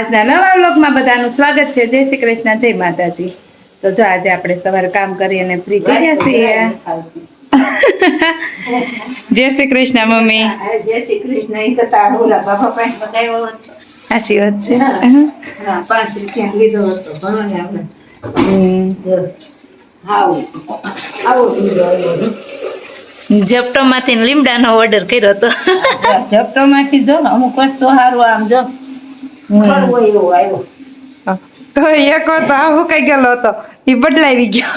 આજના નવા વ્લોગમાં બધાનું સ્વાગત છે. જય શ્રી કૃષ્ણ જય માતાજી. તો જો આજે આપણે સવારે કામ કરી અને ફ્રી થઈ ગયા છીએ. જય શ્રી કૃષ્ણ મમ્મી. જય શ્રી કૃષ્ણ. એ કરતા ઓલા બાબા પાસે બગાવ્યો હતો. સાચી વાત છે. પાંચ રૂપિયા લીધો હતો. ઘણો ને આપણે આવો. આવો આવ્યો. ઝપટોમાંથી લીમડાનો ઓર્ડર કર્યો હતો. ઝપટો માંથી જો અમુક વસ્તુ સારું આમ જો. કડવો એવો આવ્યો. તો એક હતો આ હું કઈ ગયેલો હતો એ બદલાવી ગયો.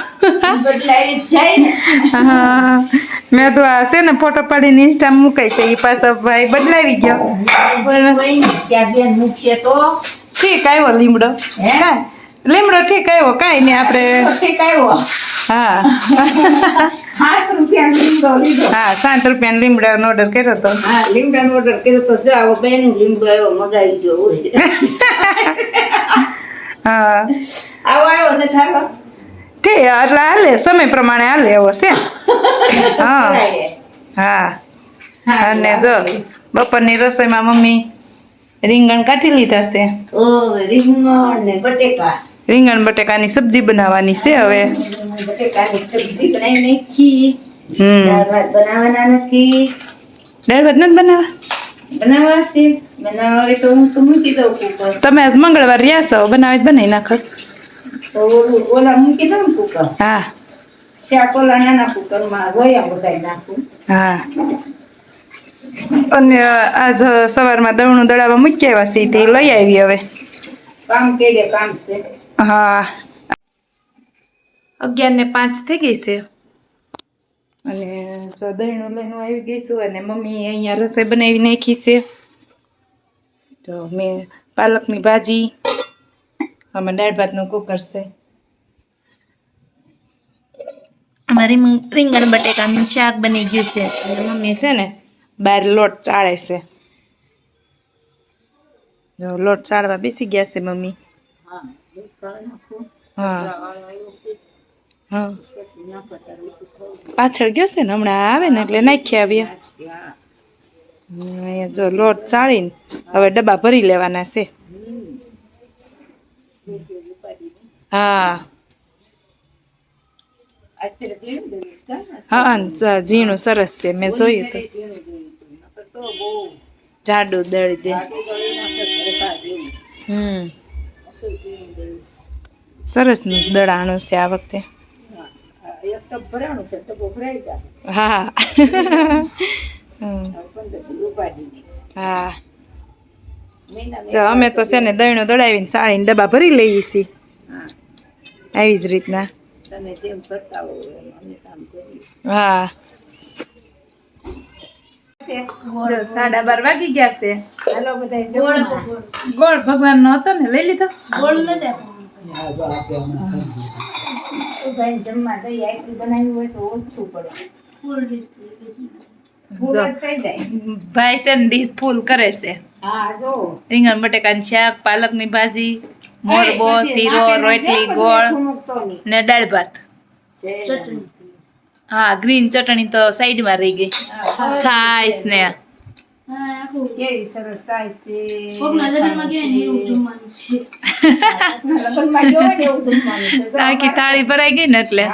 બદલાવી જાય હા. મેં તો આ છે ને ફોટો પાડીને ઇન્સ્ટા મુકાઈ છે એ પાછો ભાઈ બદલાવી ગયો. ત્યાં બેન મૂકશે તો. ઠીક આવ્યો લીમડો. હે? લીમડો ઠીક આવ્યો કાંઈ નહીં આપણે. ઠીક આવ્યો. હા. રૂપિયા હા સાત રૂપિયાનો લીમડાનો ઓર્ડર કર્યો હતો હા લીમડાનો ઓર્ડર કર્યો તો જો આવો બેન લીમડો આવ્યો મગાવી જો હા. આવો આવ્યો ને ઠીક એટલે હાલે સમય પ્રમાણે હાલે એવો છે. હા. હા. અને જો બપોરની રસોઈમાં મમ્મી રીંગણ કાઢી લીધા છે. ઓ રીંગણ ને બટેકા. રીંગણ બટેકાની સબ્જી બનાવવાની છે હવે. બટેકાની સબ્જી બનાવી નાખી. હમ. દાળ ભાત બનાવવાના નથી. દાળ ભાત નથી બનાવવા? બનાવવા છે બનાવવા હોય તો હું તો મૂકી દઉં કુકર. તમે આજ મંગળવાર રહ્યા છો બનાવી બનાવી નાખો. તો ઓલા મૂકી દઉં ને કુકર? હા. શાક ઓલા નાના કુકરમાં વયા બધાય નાખું. હા. અને આજ સવારમાં દળનું દળાવા મૂકી આવ્યા છે તે લઈ આવી હવે. કામ કેડે કામ છે. હા. અગિયાર ને પાંચ થઈ ગઈ છે. અને જો દહીણું લઈને આવી ગઈ છું અને મમ્મી અહીંયા રસોઈ બનાવી નાખી છે. તો મેં પાલકની ભાજી આમાં દાળ ભાતનું કુકર છે. અમારી રીંગણ બટેકાનું શાક બની ગયું છે. અને મમ્મી છે ને બહાર લોટ ચાળે છે. લોટ ચાળવા બેસી ગયા છે મમ્મી. હા. પાછળ ગયો છે ને હમણાં આવે ને એટલે નાખી આવ્યા જો લોટ ચાળીને હવે ડબ્બા ભરી લેવાના છે હા? હા ઝીણું સરસ છે મેં જોયું તો ઝીણું ઝીણું ઝીણું. નકર તો બહુ જાડું દળી દે. હમ સરસ દડાણું દળાણું છે આ વખતે. હા, હા. અમે તો છે ને દહીણું દળાવીને સાળીને ડબ્બા ભરી લઈએ છીએ. આવી જ રીતના. હો એમ અમે કામ કરીએ હા જો સાડા બાર વાગી ગયા છે. હાલો બધા ગોળ ભગવાન નો હતો ને લઈ લીધો? ગોળ ભાઈ જમવા દઈ આટલું બનાવ્યું હોય તો ઓછું પડે. ફૂલ જ થઈ જાય. ભાઈ છે ને ડીશ ફૂલ કરે છે. રીંગણ બટેકાની શાક પાલકની ભાજી મોરબો શીરો રોટલી ગોળ. ને દાળ ભાત. ચટણી. હા ગ્રીન ચટણી તો સાઈડમાં રહી ગઈ. છાશ ને. આખી થાળી ભરાઈ ગઈ ને એટલે.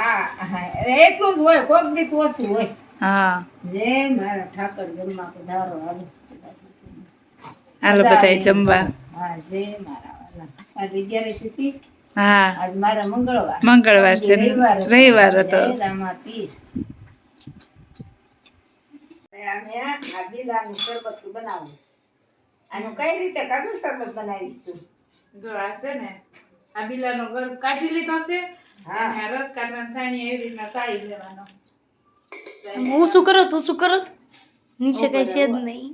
એટલું જ હોય કોક દીક ઓછું હોય. હા. જય મારા ઠાકર જમવા પધારો હાલો. હાલો બધા જમવા. હા મારા વાલા. હા આજ મારા મંગળવાર મંગળવાર છે રવિવાર હતો આનું કઈ રીતે કાજુ શરબત બનાવીશ તું જો આ છે ને આ બિલાનો ગર્ભ કાઢી લીધો છે હા. અને રસ કાઢવાની સાણી એવી રીતના ચાળી લેવાનો હું શું કરો તું શું કરો નીચે કઈ છે જ નહીં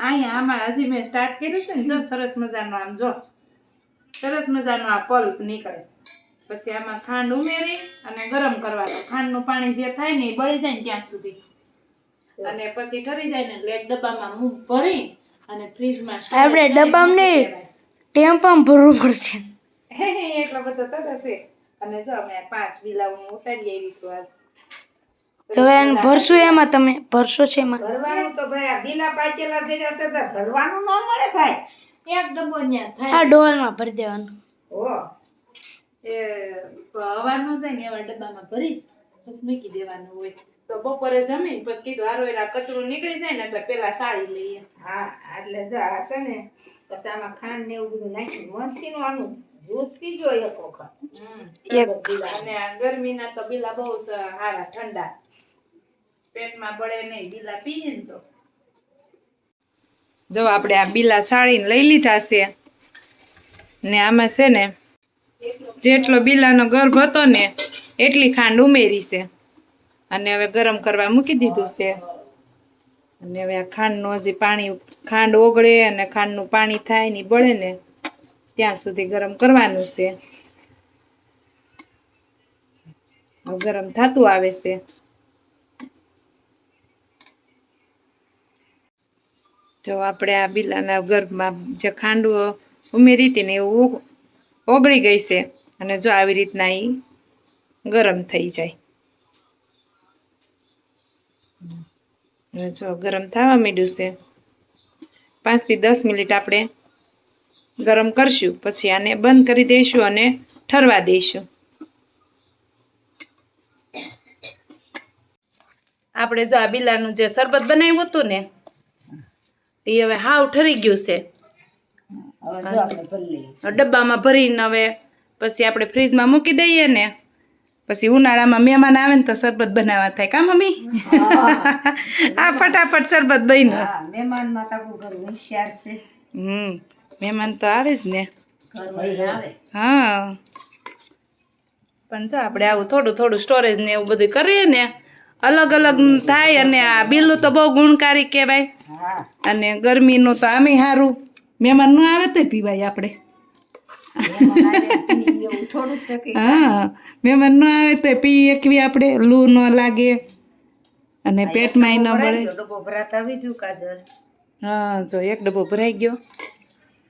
અહીંયા આમાં હજી મેં સ્ટાર્ટ કર્યું છે ને જો સરસ મજાનો આમ જો સરસ મજાનો આ પલ્પ નીકળે. પછી આમાં ખાંડ ઉમેરી અને ગરમ કરવાનો ખાંડનું પાણી જે થાય ને એ બળી જાય ને ત્યાં સુધી. અને પછી ઠરી જાય ને એટલે એક ડબ્બામાં મૂક ભરી અને ફ્રીજમાં આપણે ડબ્બામાં નહીં. ટેમ્પામાં ભરવું પડશે. એટલો બધો તરસ છે અને જો અમે પાંચ બિલા હું ઉતારી આવીશું આજ. તો હવે એને ભરશું એમાં તમે? ભરશો છે એમાં? ભરવાનું તો ભાઈ આ બિલા પાકેલા જેડા છે તો ભરવાનું ન મળે ભાઈ. એક ડબ્બો ન્યા થાય આ ડોલમાં ભરી દેવાનું. ઓ. એ હવા છે ને એવા ડબ્બામાં ભરી બસ મૂકી દેવાનું હોય. તો બપોરે જમીન પછી કીધું હારો એટલે કચરો નીકળી જાય ને એટલે પેલા સાળી લઈએ. હા એટલે જો આ છે ને પછી આમાં ખાંડ ને એવું બધું નાખી મસ્તીનું આનું જ્યુસ પીજો એક વખત. હમ. અને આ ગરમીના તો બીલા બહુ સારા ઠંડા. પેટમાં પડે નહીં બીલા પીએ ને તો. જો આપણે આ બીલા છાળીને લઈ લીધા છે. ને આમાં છે ને જેટલો બીલાનો ગર્ભ હતો ને એટલી ખાંડ ઉમેરી છે. અને હવે ગરમ કરવા મૂકી દીધું છે. અને હવે આ ખાંડનું હજી પાણી, ખાંડ ઓગળે અને ખાંડનું પાણી થાય ને બળે ને ત્યાં સુધી ગરમ કરવાનું છે. ગરમ થતું આવે છે. જો આપણે આ બિલાના ગર્ભમાં જે ખાંડવો ઉમેરી હતી ને એવું ઓગળી ગઈ છે. અને જો આવી રીતના એ ગરમ થઈ જાય. અને જો ગરમ થવા માંડ્યું છે. પાંચથી દસ મિનિટ આપણે ગરમ કરશું. પછી આને બંધ કરી દઈશું અને ઠરવા દઈશું. આપણે જો આ બિલાનું જે શરબત બનાવ્યું હતું ને એ હવે હાવ ઠરી ગયું છે. ડબ્બામાં ભરીને હવે પછી આપણે ફ્રીજમાં મૂકી દઈએ ને પછી ઉનાળામાં મહેમાન આવે ને તો શરબત બનાવવા થાય. કા મમ્મી? આ ફટાફટ શરબત બન્યું. હા મહેમાનમાં તો ઘર હોશિયાર છે. હમ મહેમાન તો આવે જ ને. હા. પણ જો આપણે આવું થોડું થોડું સ્ટોરેજ ને એવું બધું કરીએ ને અલગ અલગ થાય અને આ બિલ્લું તો બહુ ગુણકારી કહેવાય. અને ગરમીનું તો આમે સારું મહેમાન ન આવે તો પીવાય આપણે. હા મહેમાન ન આવે તો પી એકવી આપણે. લૂ ન લાગે. અને પેટમાં ન બળે. હા જો એક ડબ્બો ભરાઈ ગયો.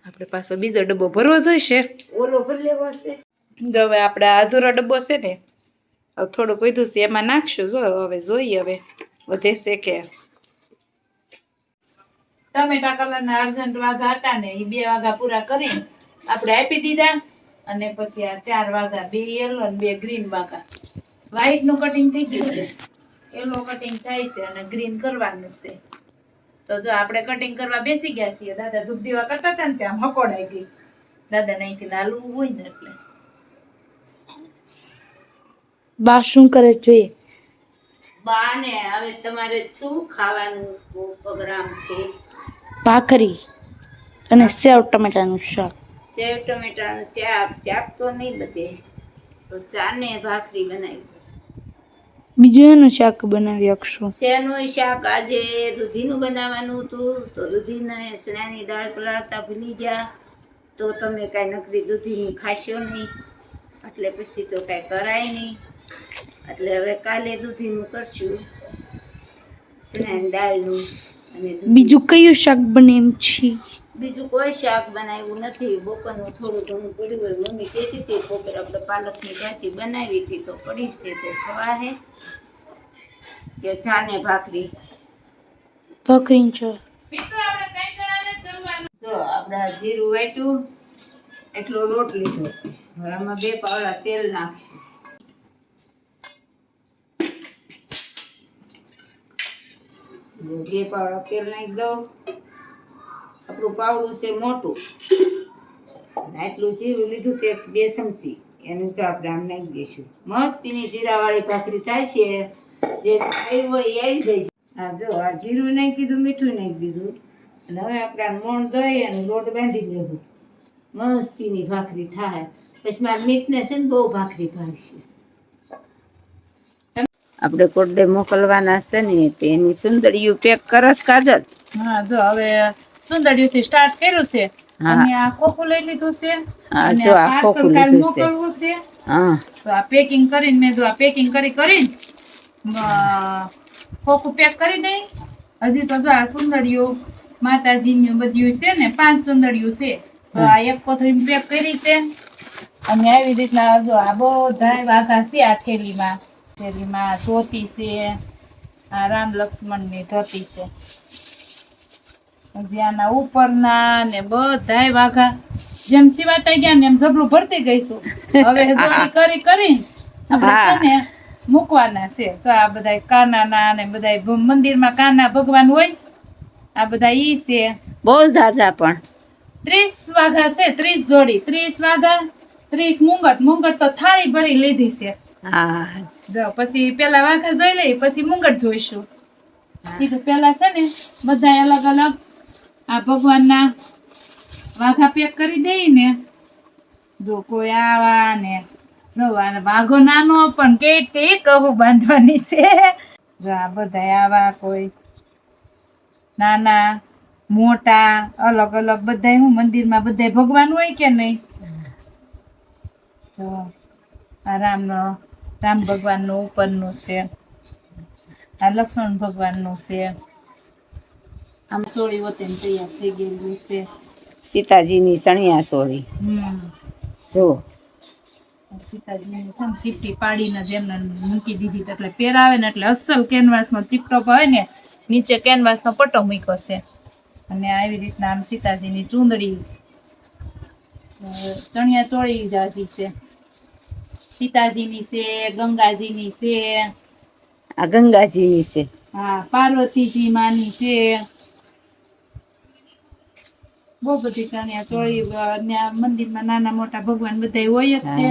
આપણે પાછો બીજો ડબ્બો ભરવો જોઈશે. ઓલો ભરી લેવો છે જો હવે આપણે આધુરો ડબ્બો છે ને થોડુંક વધ્યું છે, એમાં નાખશું. જો, હવે જોઈએ, હવે વધે છે કે. ટમેટા કલરના અર્જન્ટ વાઘા હતા ને એ બે વાઘા પૂરા કરી આપણે આપી દીધા. અને પછી આ ચાર વાઘા, બે યલો અને બે ગ્રીન વાઘા. વ્હાઈટનું કટિંગ થઈ ગયું છે. યલો કટિંગ થાય છે અને ગ્રીન કરવાનું છે. તો જો આપણે કટિંગ કરવા બેસી ગયા છીએ, દાદા દૂધ દીવા કરતા હતા ને ત્યાં મકોડાઈ ગઈ. દાદા અહીંથી લાલવું હોય ને એટલે. બા શું કરે જોઈએ? જોઈએ બાને હવે તમારે શું ખાવાનું પ્રોગ્રામ છે? ભાખરી અને સેવ ટમેટાનું શાક. સેવ ટમેટાનું ચાક ચાક તો નહીં બધે. તો ચાને ભાખરી બનાવી. બીજું એનું શાક બનાવી શકશું શેનું શાક? આજે દૂધીનું બનાવવાનું હતું. તો દૂધીને ચણાની દાળ પલાળતા ભૂલી ગયા. તો તમે કાંઈ નકરી દૂધીનું ખાશો નહીં. એટલે પછી તો કાંઈ કરાય નહીં. એટલે હવે કાલે દૂધીનું કરશું. ચણાની દાળનું અને બીજું કયું શાક બને એમ છે? બીજું કોઈ શાક બનાવ્યું નથી. બપોરનું થોડું ઘણું પડ્યું હોય. મમ્મી કહેતી હતી બપોર આપણે પાલકની ભાજી બનાવી હતી તો પડી છે તો ખવા હે. કે ચા ને ભાખરી ભાખરી છે જો આપણે જીરું વાટ્યું. એટલો લોટ લીધો છે. હવે આમાં બે પાવડા તેલ નાખશું. બે પાવડા તેલ નાખી દઉં, આપણું પાવડું છે મોટું. આટલું જીરું લીધું તે બે ચમચી. એનું તો આપણે આમ નાખી દઈશું. મસ્તીની જીરાવાળી ભાખરી થાય છે. જે ખાઈ હોય એ આવી જાય છે. હા, જો, આ જીરું નાખી દીધું, મીઠું નાખી દીધું. અને હવે આપણે આ મોણ દઈ અને લોટ બાંધી લેવું. મસ્તીની ભાખરી થાય. પછી મારા મીઠને છે ને બહુ ભાખરી ભાવશે આપણે કોડે મોકલવાના છે ને તે એની સુંદરીયું પેક કરસ કાજલ. હા જો હવે સુંદરયું થી સ્ટાર્ટ કર્યું છે. અને આ ખોખું લઈ લીધું છે. હા, જો આ ખોખું લીધું છે. મોકલવું છે. હા. તો આ પેકિંગ કરીને મેં આ પેકિંગ કરી કરીને ખોખું પેક કરી દઈ. હજી તો જો આ સુંદરીયું માતાજીનું બધું છે ને પાંચ સુંદરીયું છે. તો આ એક કોથળી પેક કરી છે. અને આવી રીતના જો આ બધા વાઘા છે આ થેલીમાં. થેલીમાં ધોતી છે આ રામ લક્ષ્મણની ધોતી છે. પછી આના ઉપરના ને બધાય વાઘા. જેમ સિવાતા ગયા ને એમ જબલું ભરતી ગઈશું. હવે કરી કરી ને મૂકવાના છે. તો આ બધા કાનાના ને બધા મંદિરમાં કાના ભગવાન હોય આ બધા ઈ છે. બહુ ઝાઝા પણ. ત્રીસ વાઘા છે ત્રીસ જોડી. ત્રીસ વાઘા ત્રીસ મુંગટ. મુંગટ તો થાળી ભરી લીધી છે. હા. જો પછી પેલા વાઘા જોઈ લઈ પછી મુંગટ જોઈશું. કીધું પેલા છે ને બધા અલગ અલગ. આ ભગવાનના વાઘા પેક કરી દઈ ને જો કોઈ આવા ને જો વાઘો નાનો પણ કેટલી કહું બાંધવાની છે. જો આ બધા આવા કોઈ નાના મોટા અલગ અલગ બધા હું મંદિરમાં બધા ભગવાન હોય કે નહીં? જો આ રામનો રામ ભગવાનનું ઉપરનું છે. આ લક્ષ્મણ ભગવાનનું છે. આમ ચોળી વતન તૈયાર થઈ ગયેલી છે. સીતાજીની સણિયા સોળી. જો. સીતાજીની સમ ચીપટી પાડીને જ એમને મૂકી દીધી એટલે પહેરાવે ને એટલે અસલ કેનવાસનો ચીપટો હોય ને નીચે કેનવાસનો પટ્ટો મૂક્યો છે. અને આવી રીતના આમ સીતાજીની ચૂંદડી ચણિયા ચોળી જાજી છે. સીતાજીની છે ગંગાજીની છે. આ ગંગાજીની છે. હા પાર્વતીજી માની છે. બહુ બધી ચણિયા ચોળી મંદિરમાં નાના મોટા ભગવાન બધા હોય જ છે.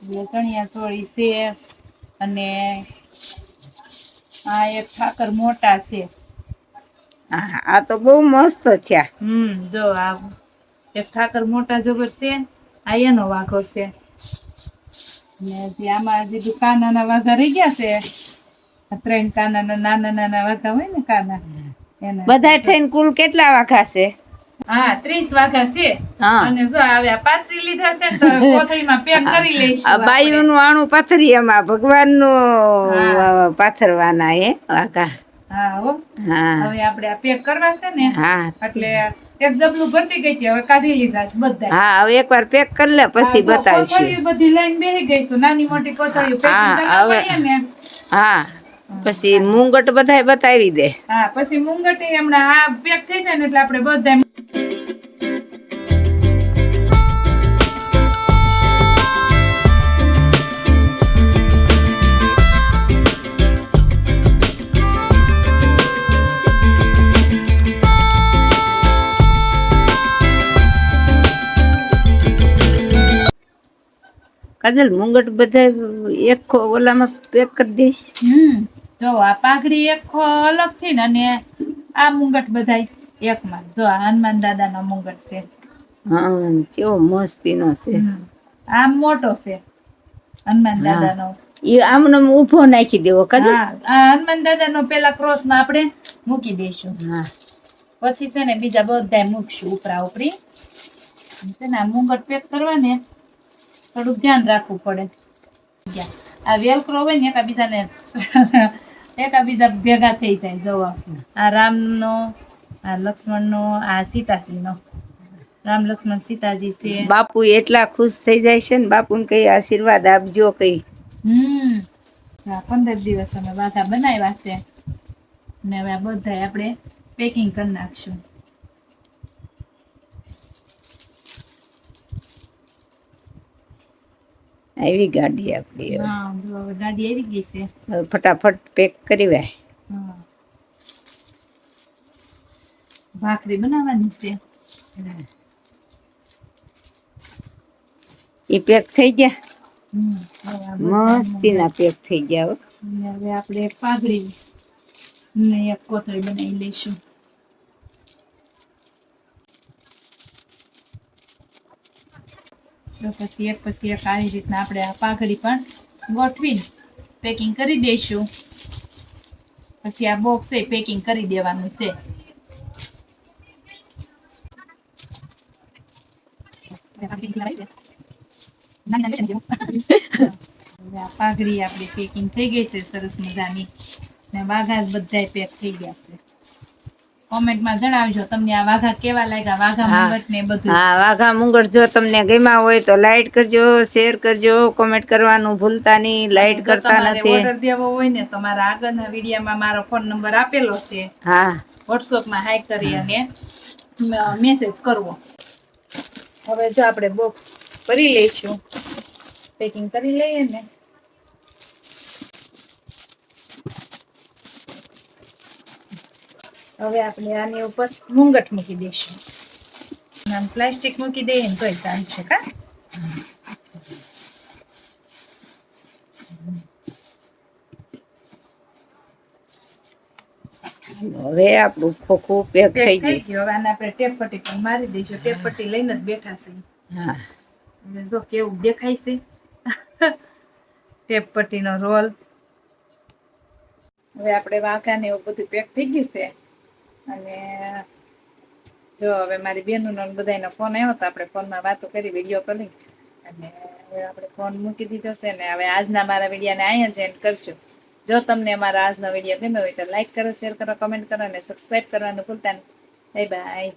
એટલે ચણિયા ચોળી છે અને આ એક ઠાકર મોટા છે. આ તો બહુ મસ્ત થયા. હમ જો આ એક ઠાકર મોટા જબર છે આ એનો વાઘો છે. ને જે આમાં જે કાનાના વાઘા રહી ગયા છે ત્રણ કાનાના નાના નાના વાઘા હોય ને કાના એના બધા થઈને કુલ કેટલા વાઘા છે? હા ત્રીસ વાઘા છે. અને જો હવે પાથરી લીધા છે ને તો કોથળીમાં પેક કરી લઈશું બાયુનું આણું પાથરી એમાં ભગવાનનું નું પાથરવાના એ વાઘા. હા હો. હા. હવે આપણે આ પેક કરવા છે ને હા. એટલે એક જબલું ભરતી ગઈ હતી હવે કાઢી લીધા છે બધા હા હવે એકવાર પેક કરી લે પછી બતાવીશું. બધી લઈને બેસી ગઈશું નાની મોટી કોથળીઓ. હા, હવે. હા પછી મુંગટ બધાય બતાવી દે. હા પછી મુંગટ હમણાં આ પેક થઈ જાય ને એટલે આપણે બધા કાજલ મુંગટ બધા એક ઓલામાં પેક કરી દઈશ. હમ જો આ પાઘડી એક અલગથી ને અને આ મુંગટ બધા એકમાં જો આ હનુમાન દાદાનો મુંગટ છે. હા કેવો મસ્તીનો છે. હમ. આ મોટો છે હનુમાન દાદાનો. એ આમનો ઊભો નાખી દેવો કાજલ આ હનુમાન દાદાનો પેલા ક્રોસમાં આપણે મૂકી દઈશું. હા. પછી છે ને બીજા બધા મૂકશું ઉપરા ઉપરી. છે ને આ મુંગટ પેક કરવા ને થોડુંક ધ્યાન રાખવું પડે. આ વેલક્રો હોય ને એકાબીજાને એકાબીજા ભેગા થઈ જાય જવા. આ રામનો આ લક્ષ્મણનો આ સીતાજીનો. રામ લક્ષ્મણ સીતાજી છે. બાપુ એટલા ખુશ થઈ જાય છે ને બાપુને કઈ આશીર્વાદ આપજો કઈ. હમ. પંદર દિવસ અમે બાધા બનાવ્યા છે. ને હવે આ બધા આપણે પેકિંગ કરી નાખશું. આવી ગાડી આપડી હા જો ગાડી આવી ગઈ છે. હવે ફટાફટ પેક કરી વાય. ભાખરી બનાવવાની છે. એ પેક થઈ ગયા? મસ્તીના પેક થઈ ગયા હવે આપણે પાઘડી ને એક કોથળી બનાવી લઈશું. તો પછી એક પછી એક આવી રીતના આપણે આ પાઘડી પણ ગોઠવીને પેકિંગ કરી દઈશું. પછી આ બોક્સ એ પેકિંગ કરી દેવાનું છે. પાઘડી આપણી પેકિંગ થઈ ગઈ છે, સરસ મજાની. ને વાઘા બધા પેક થઈ ગયા છે. કોમેન્ટમાં જણાવજો તમને આ વાઘા કેવા લાગ્યા? વાઘા મુંગટ ને બધું. હા વાઘા મુંગટ જો તમને ગમ્યા હોય તો લાઈક કરજો શેર કરજો કોમેન્ટ કરવાનું ભૂલતા નહીં લાઈટ કરતા નથી. ઓર્ડર દેવો હોય ને તો મારા આગળના વિડીયોમાં મારો ફોન નંબર આપેલો છે. હા. વોટ્સઅપમાં હાઈ કરી અને મેસેજ કરવો. હવે જો આપણે બોક્સ ભરી લઈશું. પેકિંગ કરી લઈએ ને. હવે આપણે આની ઉપર મુંગટ મૂકી દઈશું. આમ પ્લાસ્ટિક મૂકી દઈએ તોય ચાલશે કા? હવે આપણું ખોખું પેક થઈ થઈ ગયું. હવે આને આપણે ટેપ પટ્ટી પણ મારી દઈશું. ટેપ પટ્ટી લઈને જ બેઠા છે. હા. હવે જો કેવું દેખાય છે. ટેપ પટ્ટીનો રોલ. હવે આપણે વાંકાને એવું બધું પેક થઈ ગયું છે. અને જો હવે મારી બહેનોનો ને બધાયનો ફોન આવ્યો તો આપણે ફોનમાં વાતો કરી વીડિયો કોલિંગ અને હવે આપણે ફોન મૂકી દીધો છે ને હવે આજના મારા વિડીયાને અહીંયા જ એન્ડ કરશું. જો તમને અમારા આજનો વીડિયો ગમ્યો હોય તો લાઈક કરો શેર કરો કમેન્ટ કરો અને સબસ્ક્રાઈબ કરવાનું ભૂલતા નહીં બાય બાય